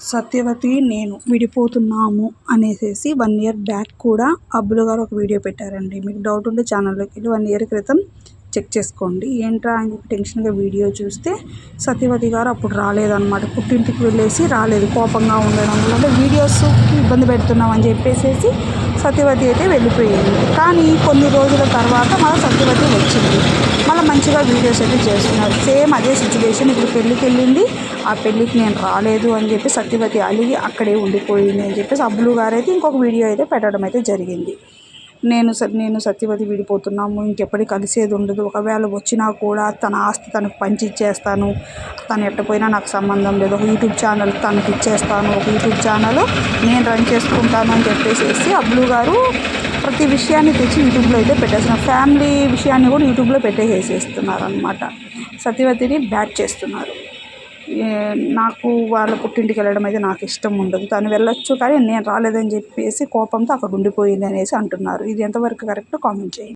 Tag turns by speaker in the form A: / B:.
A: సత్యవతి నేను విడిపోతున్నాము అనేసి one year back కూడా అబ్బులు గారు ఒక వీడియో పెట్టారండి. మీకు డౌట్ ఉంటే ఛానల్లోకి వెళ్ళి వన్ ఇయర్ క్రితం చెక్ చేసుకోండి. ఏంట్రా అని చెప్పి టెన్షన్గా వీడియో చూస్తే సత్యవతి గారు అప్పుడు రాలేదన్నమాట. పుట్టింటికి వెళ్ళేసి రాలేదు. కోపంగా ఉండడం వల్ల వీడియోస్కి ఇబ్బంది పెడుతున్నాం అని చెప్పేసేసి సత్యవతి అయితే వెళ్ళిపోయింది. కానీ కొన్ని రోజుల తర్వాత మళ్ళీ సత్యవతి వచ్చింది. మళ్ళీ మంచిగా వీడియోస్ అయితే చేస్తున్నారు. సేమ్ అదే సిచ్యువేషన్ ఇప్పుడు పెళ్ళికి వెళ్ళింది. ఆ పెళ్ళికి నేను రాలేదు అని చెప్పి సత్యవతి అలిగి అక్కడే ఉండిపోయింది అని చెప్పేసి అబ్బులు గారు అయితే ఇంకొక వీడియో అయితే పెట్టడం అయితే జరిగింది. నేను నేను సత్యవతి విడిపోతున్నాము ఇంకెప్పటికీ కలిసేది ఉండదు. ఒకవేళ వచ్చినా కూడా తన ఆస్తి తనకు పంచి ఇచ్చేస్తాను తను ఎట్టపోయినా నాకు సంబంధం లేదు. ఒక యూట్యూబ్ ఛానల్ తనకి ఇచ్చేస్తాను. ఒక యూట్యూబ్ ఛానల్ నేను రన్ చేసుకుంటాను అని చెప్పేసి అబ్బులు గారు ప్రతి విషయాన్ని తెచ్చి యూట్యూబ్లో అయితే పెట్టేస్తున్నారు. ఫ్యామిలీ విషయాన్ని కూడా యూట్యూబ్లో పెట్టేసేస్తున్నారు అనమాట సత్యవతిని బ్యాట్ చేస్తున్నారు. నాకు వాళ్ళ పుట్టింటికి వెళ్ళడం అయితే నాకు ఇష్టం ఉండదు. తను వెళ్ళొచ్చు కానీ నేను రాలేదని చెప్పేసి కోపంతో అక్కడ ఉండిపోయింది అనేసి అంటున్నారు. ఇది ఎంతవరకు కరెక్ట్ కామెంట్ చేయండి.